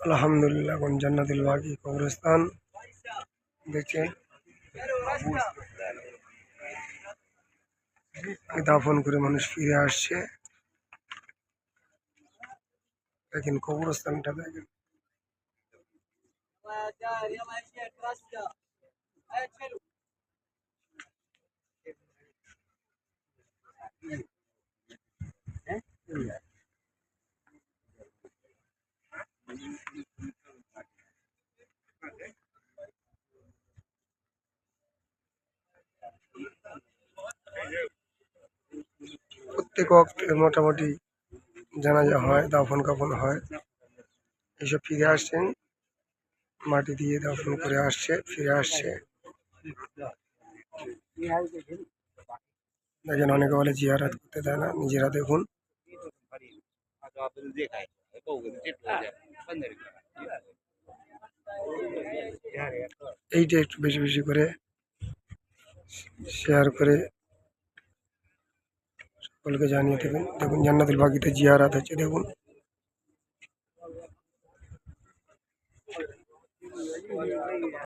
আলহামদুলিল্লাহ কোন জান্নাতুল বাকি কবরস্থান। দেখছেন? দাফন করে মানুষ ফিরে আসছে। দেখেন কবরস্থানটা দেখেন। প্রত্যেক অক্টে মোটামুটি জানাজা হয়, দাফন কাফন হয়। এসব ফিরে আসছেন মাটি দিয়ে দাফন করে আসছে, ফিরে আসছে। দেখেন অনেকে বলে জিয়ারাত করতে দেয় না, নিজেরা দেখুন। এইটা একটু বেশি বেশি করে শেয়ার করে সকলকে জানিয়ে দেবেন। দেখুন, জান্নাতুল বাকিতে জিয়ারাত হচ্ছে, দেখুন।